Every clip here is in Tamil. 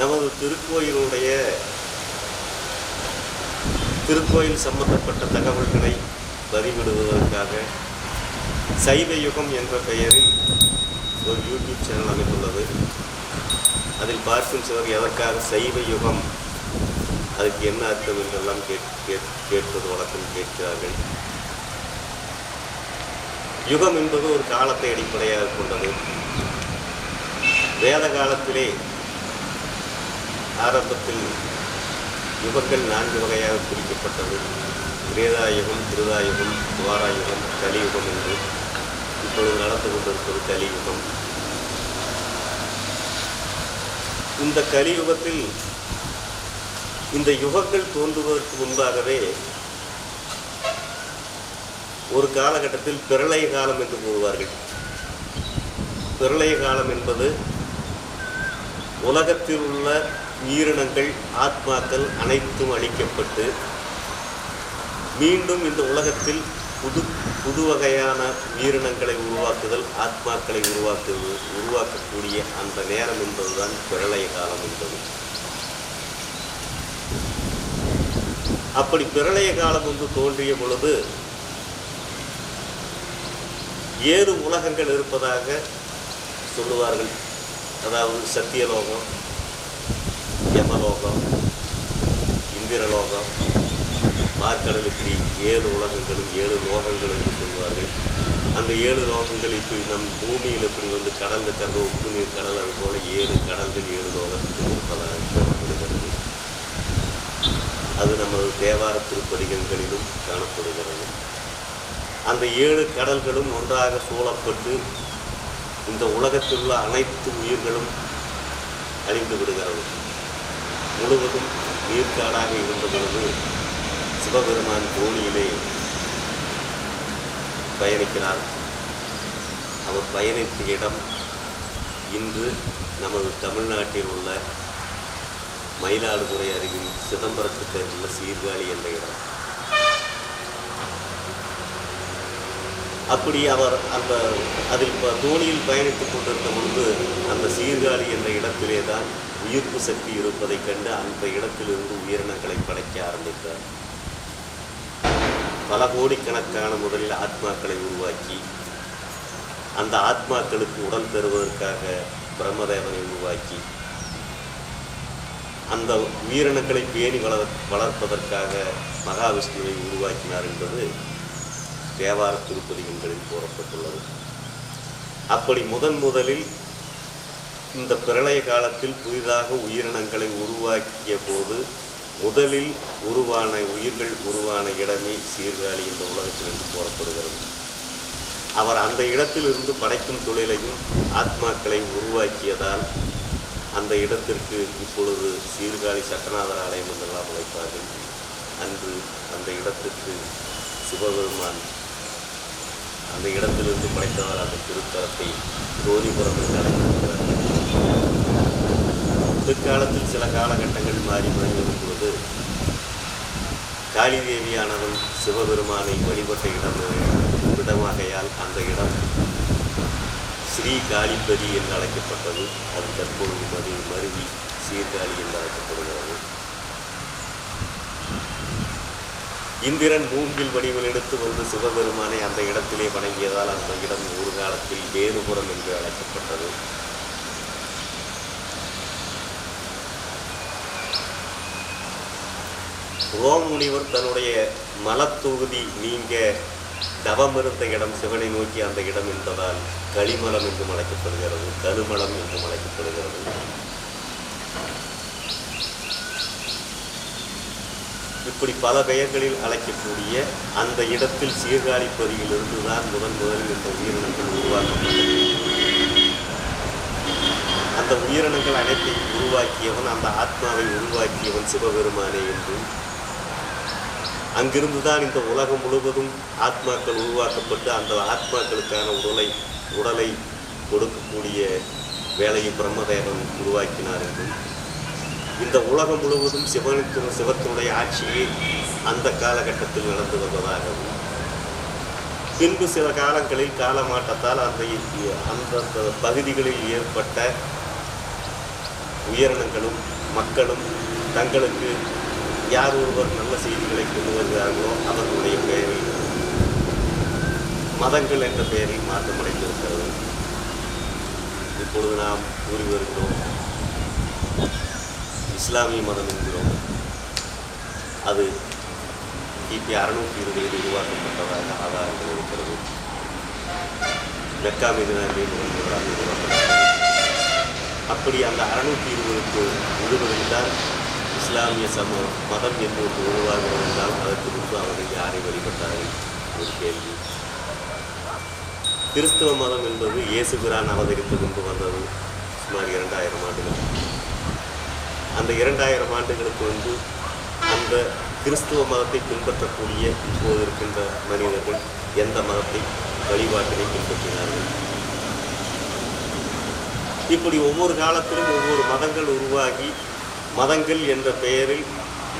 நமது திருக்கோயிலுடைய திருக்கோயில் சம்பந்தப்பட்ட தகவல்களை பதிவிடுவதற்காக சைவ யுகம் என்ற பெயரில் ஒரு யூடியூப் சேனல் அமைத்துள்ளது அதில் பார்க்கும் சிலர் எதற்காக சைவ யுகம் அதுக்கு என்ன அர்த்தம் என்றெல்லாம் கேட் கேட் கேட்பது வழக்கம் கேட்கிறார்கள். யுகம் என்பது ஒரு காலத்தை அடிப்படையாக கொண்டது. வேத காலத்திலே ஆரம்பத்தில் யுகங்கள் நான்கு வகையாக பிரிக்கப்பட்டது. கிரேதாயுகம் திருதாயுகம் துவாராயுகம் கலியுகம் என்று இப்பொழுது நடந்து கொண்டிருப்பது கலியுகம். இந்த கலியுகத்தில் இந்த யுகங்கள் தோன்றுவதற்கு முன்பாகவே ஒரு காலகட்டத்தில் பிரளய காலம் என்று கூறுவார்கள். பிரளய காலம் என்பது உலகத்தில் உள்ள உயிரினங்கள் ஆத்மாக்கள் அனைத்தும் அழிக்கப்பட்டு மீண்டும் இந்த உலகத்தில் புது புது வகையான உயிரினங்களை உருவாக்குதல் ஆத்மாக்களை உருவாக்குவது உருவாக்கக்கூடிய அந்த நேரம் என்பதுதான் பிரளய காலம் என்பது. அப்படி பிரளய காலம் வந்து தோன்றிய பொழுது ஏழு உலகங்கள் இருப்பதாக சொல்லுவார்கள். அதாவது சத்தியலோகம் யமலோகம் இந்திரலோகம் மார்க்கடலுக்கு ஏழு உலகங்களும் ஏழு லோகங்கள் என்று சொல்வார்கள். அந்த ஏழு லோகங்கள் இப்படி நம் பூமியில் இப்படி வந்து கடந்த கடந்த உப்பு நீர் கடல் அது போல ஏழு கடல்கள் ஏழு லோகத்துக்கு இருப்பதாக சொல்லப்படுகிறது. அது நமது தேவார திருப்பதிகங்களிலும் காணப்படுகிறது. அந்த ஏழு கடல்களும் ஒன்றாக சூழப்பட்டு இந்த உலகத்தில் உள்ள அனைத்து உயிர்களும் அழிந்து விடுகிறது. முழுவதும் நீர்க்காடாக இருந்த பொழுது சிவபெருமான் தோணியிலே பயணிக்கிறார். அவர் பயணித்த இடம் இன்று நமது தமிழ்நாட்டில் உள்ள மயிலாடுதுறை அருகில் சிதம்பரத்துக்கு அருகில் சீர்காழி என்ற இடம். அப்படி அவர் அந்த அதில் தோணியில் பயணித்துக் கொண்டிருந்த பொழுது அந்த சீர்காழி என்ற இடத்திலே தான் உயிர்ப்பு சக்தி இருப்பதைக் கண்டு அந்த இடத்திலிருந்து உயிரினங்களை படைக்க ஆரம்பித்தார். பல கோடிக்கணக்கான முதலில் ஆத்மாக்களை உருவாக்கி அந்த ஆத்மாக்களுக்கு உடல் பெறுவதற்காக பிரம்மதேவனை உருவாக்கி அந்த உயிரினங்களை பேணி வளர் வளர்ப்பதற்காக மகாவிஷ்ணுவை உருவாக்கினார் என்பது தேவார திருப்பதிகங்களில் கூறப்பட்டுள்ளது அப்படி முதன் முதலில் இந்த பிரளய காலத்தில் புதிதாக உயிரினங்களை உருவாக்கிய போது முதலில் உருவான உயிர்கள் உருவான இடமே சீர்காழி இந்த உலகத்தில் என்று கூறப்படுகிறது அவர் அந்த இடத்திலிருந்து படைக்கும் தொழிலையும் ஆத்மாக்களை உருவாக்கியதால் அந்த இடத்திற்கு இப்பொழுது சீர்காழி சட்டநாதர் ஆலயம் என்றெல்லாம் உழைப்பார்கள் அன்று அந்த இடத்திற்கு சிவபெருமான் அந்த இடத்திலிருந்து படைத்தவர் அந்த திருத்தலத்தை கோரிபுரம் என்று அழைக்கிறார் பிற்காலத்தில் சில காலகட்டங்கள் மாறி மாறி போது காளி தேவியானவன் சிவபெருமானை வழிபட்ட இடம் இடமாகையால் அந்த இடம் ஸ்ரீ காளிப்பதி என்று அழைக்கப்பட்டது. அது தற்பொழுது மறு மருவி சீர்காழி என்று அழைக்கப்படுகிறது. இந்திரன் மூங்கில் வடிவில் எடுத்து வந்து சிவபெருமானை அந்த இடத்திலே வணங்கியதால் அந்த இடம் ஒரு காலத்தில் வேறுபுறம் என்று அழைக்கப்பட்டது. ரோம் முனிவர் தன்னுடைய மலத்தொகுதி நீங்க தவம் இருந்த இடம் சிவனை நோக்கி அந்த இடம் என்பதால் களிமலம் என்றும் அழைக்கப்படுகிறது கருமலம் என்றும் அழைக்கப்படுகிறது. இப்படி பல பெயர்களில் அழைக்கக்கூடிய அந்த இடத்தில் சீர்காழி பகுதியிலிருந்து தான் முதன் முதலில் இந்த உயிரினங்கள் உருவாக்கப்பட்டது அந்த உயிரினங்கள் அனைத்தையும் உருவாக்கியவன் அந்த ஆத்மாவை உருவாக்கியவன் சிவபெருமானே என்றும் அங்கிருந்து தான் இந்த உலகம் முழுவதும் ஆத்மாக்கள் உருவாக்கப்பட்டு அந்த ஆத்மாக்களுக்கான உடலை உடலை கொடுக்கக்கூடிய வேலையை பிரம்மதேவன் உருவாக்கினார் என்றும் இந்த உலகம் முழுவதும் சிவனுக்கு சிவத்தினுடைய ஆட்சியை அந்த காலகட்டத்தில் நடந்து வந்ததாகவும் பின்பு சில காலங்களில் காலமாட்டத்தால் அந்த அந்தந்த பகுதிகளில் ஏற்பட்ட உயிரினங்களும் மக்களும் தங்களுக்கு யார் ஒருவர் நல்ல செய்திகளை கொண்டு வருகிறார்களோ அவர்களுடைய பெயரில் மதங்கள் என்ற பெயரில் மாற்றமடைந்திருக்கிறது. இப்பொழுது நாம் கூறி வருகிறோம். இஸ்லாமிய மதம் என்கிறோம். அது கிபி அறுநூற்றி இருபதில் உருவாக்கப்பட்டதாக ஆதாரங்கள் இருக்கிறது. மெக்கா மீதினாலே முதன்முதலாக உருவாக்கப்பட்டது. அப்படி அந்த அறுநூற்றி இருபதுக்கு முழுவதில் தான் இஸ்லாமிய சம மதம் என்று ஒன்று உருவாகிறது என்றால் அதற்கு முன்பு அவர்கள் யாரை வழிபட்டார்கள் ஒரு கேள்வி. கிறிஸ்தவ மதம் என்பது இயேசு பிரான் அவதரித்து கொண்டு வந்தது சுமார் இரண்டாயிரம் ஆண்டுகள். அந்த இரண்டாயிரம் ஆண்டுகளுக்கு வந்து அந்த கிறிஸ்துவ மதத்தை பின்பற்றக்கூடிய இப்போது இருக்கின்ற மனிதர்கள் எந்த மதத்தை வழிபாட்டினை பின்பற்றினார்கள்? இப்படி ஒவ்வொரு காலத்திலும் ஒவ்வொரு மதங்கள் உருவாகி மதங்கள் என்ற பெயரில்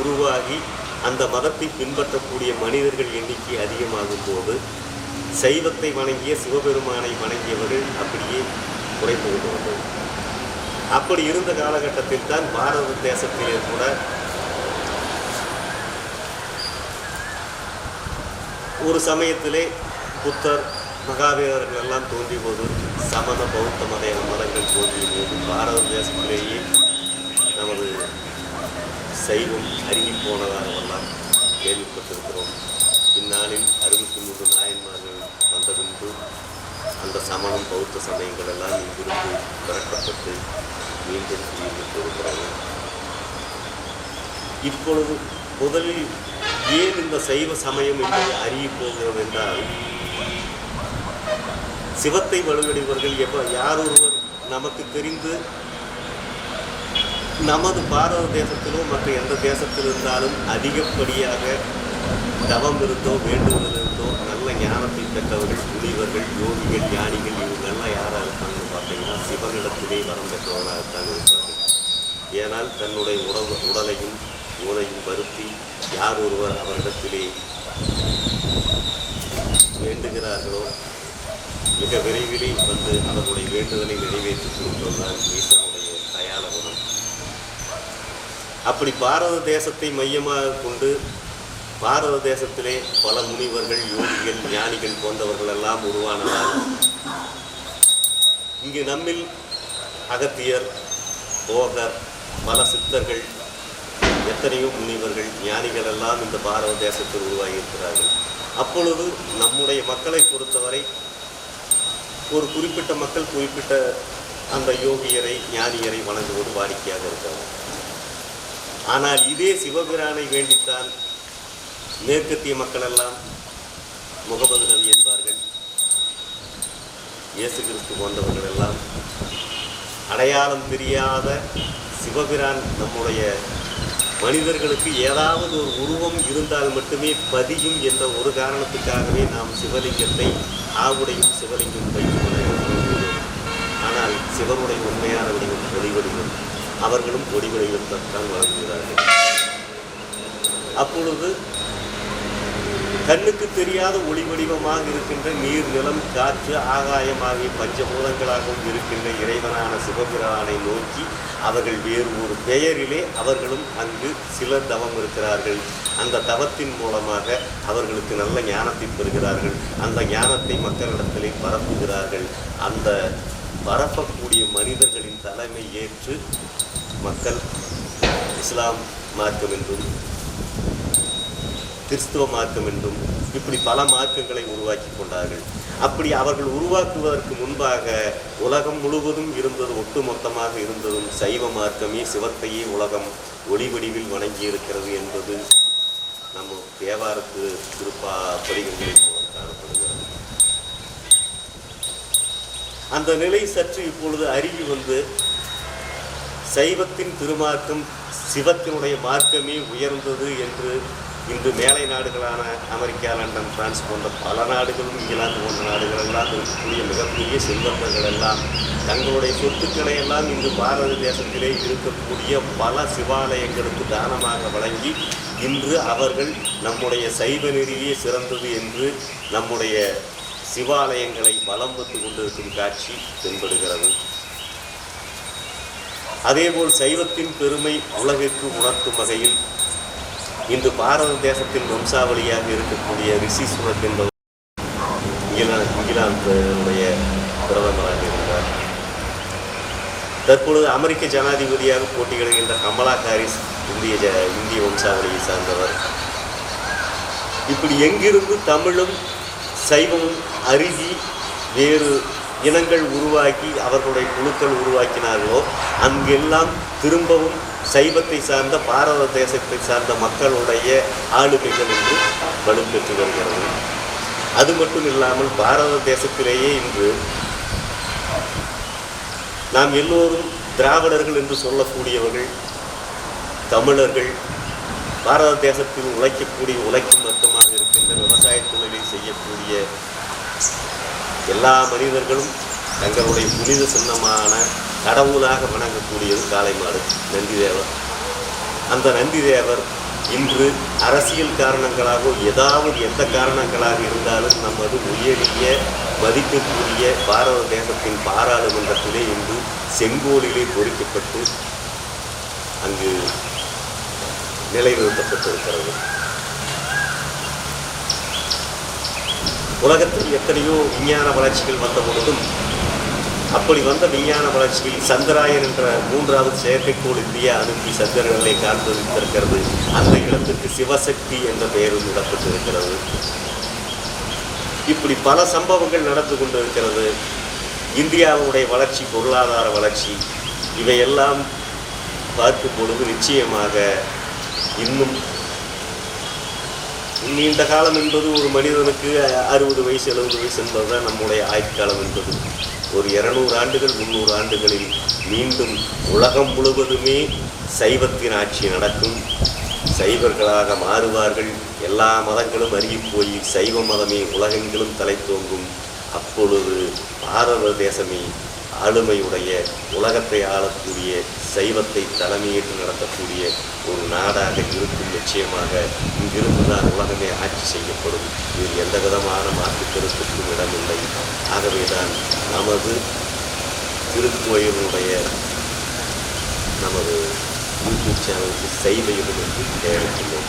உருவாகி அந்த மதத்தை பின்பற்றக்கூடிய மனிதர்கள் எண்ணிக்கை அதிகமாகும் போது சைவத்தை வணங்கிய சிவபெருமானை வணங்கியவர்கள் அப்படியே குறைந்து கொண்டு வந்தது அப்படி இருந்த காலகட்டத்தில் தான் பாரத தேசத்திலே கூட ஒரு சமயத்திலே புத்தர் மகாவீரர்கள் எல்லாம் தோன்றிய போது சமண பௌத்த மத மதங்கள் தோன்றிய போது பாரத தேசத்திலேயே நமது சைவம் அருகி போனதாகவெல்லாம் கேள்விப்பட்டிருக்கிறோம். இந்நாளில் அறுபத்தி மூன்று நாயன்மார்கள் வந்த பின்பு அந்த சமணம் பௌத்த சமயங்கள் எல்லாம் இங்கிருந்து திரட்டப்பட்டு மீண்டும் உயிர்விட்டு இப்பொழுது முதலில் ஏன் இந்த சைவ சமயம் என்பதை அறிய போகிறது என்றால் சிவத்தை வலுவடைவர்கள் எப்ப யார் ஒருவர் நமக்கு தெரிந்து நமது பாரத தேசத்திலோ மற்ற எந்த தேசத்தில் இருந்தாலும் அதிகப்படியாக தவம் இருந்தோ வேண்டுதல் இருந்தோ நல்ல ஞானத்தை பெற்றவர்கள் முனிவர்கள் யோகிகள் ஞானிகள் இவங்கெல்லாம் யாராக இருப்பாங்கன்னு பார்த்தீங்கன்னா சிவனிடத்திலே வரம் பெற்றவர்களாகத்தான் இருப்பார்கள். ஏனால் தன்னுடைய உடவு உடலையும் ஊரையும் வருத்தி யார் ஒருவர் அவரிடத்திலே வேண்டுகிறார்களோ மிக விரைவிலே வந்து அவர்களுடைய வேண்டுதலை நிறைவேற்றி கொடுப்பதுதான் ஈசனுடைய தயார குணம். அப்படி பாரத தேசத்தை மையமாக கொண்டு பாரத தேசத்திலே பல முனிவர்கள் யோகிகள் ஞானிகள் போன்றவர்கள் எல்லாம் உருவானதால் இங்கு நம்மில் அகத்தியர் போகர் பல சித்தர்கள் எத்தனையோ முனிவர்கள் ஞானிகள் எல்லாம் இந்த பாரத தேசத்தில் உருவாகியிருக்கிறார்கள். அப்பொழுது நம்முடைய மக்களை பொறுத்தவரை ஒரு குறிப்பிட்ட மக்கள் குறிப்பிட்ட அந்த யோகியரை ஞானியரை வணங்குவது வாடிக்கையாக இருக்கிறார் ஆனால் இதே சிவபிரானை வேண்டித்தான் மேற்கத்திய மக்கள் எல்லாம் முகமது நபி என்பார்கள். இயேசு கிறிஸ்து போன்றவர்கள் எல்லாம் அடையாளம் தெரியாத சிவபிரான் நம்முடைய மனிதர்களுக்கு ஏதாவது ஒரு உருவம் இருந்தால் மட்டுமே பதியும் என்ற ஒரு காரணத்துக்காகவே நாம் சிவலிங்கத்தை ஆவுடையும் சிவலிங்கம் வைத்து ஆனால் சிவனுடைய உண்மையான வடிவம் ஒளிவடிவம் அவர்களும் ஒளி வடிவத்தைத்தான் வழங்குகிறார்கள். அப்பொழுது கண்ணுக்கு தெரியாத ஒளி வடிவமாக இருக்கின்ற நீர் நிலம் காற்று ஆகாயம் ஆகிய பஞ்சபூதங்களாகவும் இருக்கின்ற இறைவனான சிவபிரானை நோக்கி அவர்கள் வேறு ஒரு பெயரிலே அவர்களும் அங்கு சிலர் தவம் இருக்கிறார்கள். அந்த தவத்தின் மூலமாக அவர்களுக்கு நல்ல ஞானத்தை பெறுகிறார்கள். அந்த ஞானத்தை மக்களிடத்திலே பரப்புகிறார்கள். அந்த பரப்பக்கூடிய மனிதர்களின் தலைமை ஏற்று மக்கள் இஸ்லாம் மார்க்கம் என்றும் கிறிஸ்துவ மார்க்கம் என்றும் இப்படி பல மார்க்கங்களை உருவாக்கி கொண்டார்கள். அப்படி அவர்கள் உருவாக்குவதற்கு முன்பாக உலகம் முழுவதும் இருந்தது ஒட்டுமொத்தமாக இருந்ததும் சைவ மார்க்கமே சிவத்தையே உலகம் ஒளிவடிவில் வணங்கி இருக்கிறது என்பது நம்ம தேவாரத்து திருப்பா பதிகங்களின் காணப்படுகிறது. அந்த நிலை சற்று இப்பொழுது அருகி வந்து சைவத்தின் திருமார்க்கம் சிவத்தினுடைய மார்க்கமே உயர்ந்தது என்று இன்று மேலை நாடுகளான அமெரிக்கா லண்டன் பிரான்ஸ் போன்ற பல நாடுகளும் இங்கிலாந்து போன்ற நாடுகள் எல்லாம் இருக்கக்கூடிய மிகப்பெரிய செல்வந்தர்கள் எல்லாம் தங்களுடைய சொத்துக்களை எல்லாம் இன்று பாரத தேசத்திலே இருக்கக்கூடிய பல சிவாலயங்களுக்கு தானமாக வழங்கி இன்று அவர்கள் நம்முடைய சைவ நெறியே சிறந்தது என்று நம்முடைய சிவாலயங்களை வலம் வந்து கொண்டிருக்கும் காட்சி தென்படுகிறது. அதேபோல் சைவத்தின் பெருமை உலகிற்கு உணர்த்தும் வகையில் இன்று பாரத தேசத்தின் வம்சாவளியாக இருக்கக்கூடிய ரிஷி சுனக் என்பவர் இங்கிலாந்து இங்கிலாந்துடைய பிரதமராக இருந்தார். தற்பொழுது அமெரிக்க ஜனாதிபதியாக போட்டியிடுகின்ற கமலா ஹாரிஸ் இந்திய ஜ இந்திய வம்சாவளியை சார்ந்தவர். இப்படி எங்கிருந்து தமிழும் சைவமும் அருகி வேறு இனங்கள் உருவாக்கி அவர்களுடைய குழுக்கள் உருவாக்கினார்களோ அங்கெல்லாம் திரும்பவும் சைவத்தை சார்ந்த பாரத தேசத்தை சார்ந்த மக்களுடைய ஆளுமைகள் என்று வலுப்பெற்று வருகிறது. அது மட்டும் இல்லாமல் பாரத தேசத்திலேயே இன்று நாம் எல்லோரும் திராவிடர்கள் என்று சொல்லக்கூடியவர்கள் தமிழர்கள் பாரத தேசத்தில் உழைக்கக்கூடிய உழைக்கும் வர்க்கமாக இருக்கின்ற விவசாய தொழிலை செய்யக்கூடிய எல்லா மனிதர்களும் தங்களுடைய புனித சின்னமான கடவுளாக வணங்கக்கூடியது காளை மாடு நந்திதேவர். அந்த நந்திதேவர் இன்று அரசியல் காரணங்களாகவோ ஏதாவது எந்த காரணங்களாக இருந்தாலும் நமது உயரிய மதிப்பிற்குரிய பாரத தேசத்தின் பாராளுமன்றத்திலே இன்று செங்கோலிலே பொறிக்கப்பட்டு அங்கு நிலைநிறுத்தப்பட்டிருக்கிறது. உலகத்தில் எத்தனையோ விஞ்ஞான வளர்ச்சிகள் வந்த பொழுதும் அப்படி வந்த விஞ்ஞான வளர்ச்சியில் சந்திராயன் என்ற மூன்றாவது செயற்கைக்கோள் இந்தியா அனுப்பி சந்திரனை காண்பித்திருக்கிறது. அந்த இடத்துக்கு சிவசக்தி என்ற பெயரும் இடப்பட்டிருக்கிறது இப்படி பல சம்பவங்கள் நடந்து கொண்டிருக்கிறது. இந்தியாவுடைய வளர்ச்சி பொருளாதார வளர்ச்சி இவையெல்லாம் பார்க்கும் பொழுது நிச்சயமாக இன்னும் நீண்ட காலம் என்பது ஒரு மனிதனுக்கு அறுபது வயசு எழுபது வயசு என்பதுதான் நம்முடைய ஆயுட்காலம் என்பது. ஒரு இருநூறு ஆண்டுகள் முந்நூறு ஆண்டுகளில் மீண்டும் உலகம் முழுவதுமே சைவத்தின் ஆட்சி நடக்கும். சைவர்களாக மாறுவார்கள். எல்லா மதங்களும் அருகி போய் சைவ மதமே உலகெங்கிலும் தலை தோங்கும் அப்பொழுது பாரத தேசமே ஆளுமையுடைய உலகத்தை ஆளக்கூடிய சைவத்தை தலைமையேற்று நடத்தக்கூடிய ஒரு நாடாக இருக்கும் நிச்சயமாக இங்கிருந்து தான் உலகமே ஆட்சி செய்யப்படும். இதில் எந்த விதமான மாற்று கருத்துக்கும் இடமில்லை ஆகவேதான் நமது திருக்கோயிலுடைய நமது யூடியூப் சேனலுக்கு சைவ யுகம் என்று பெயரிட்டுள்ளோம்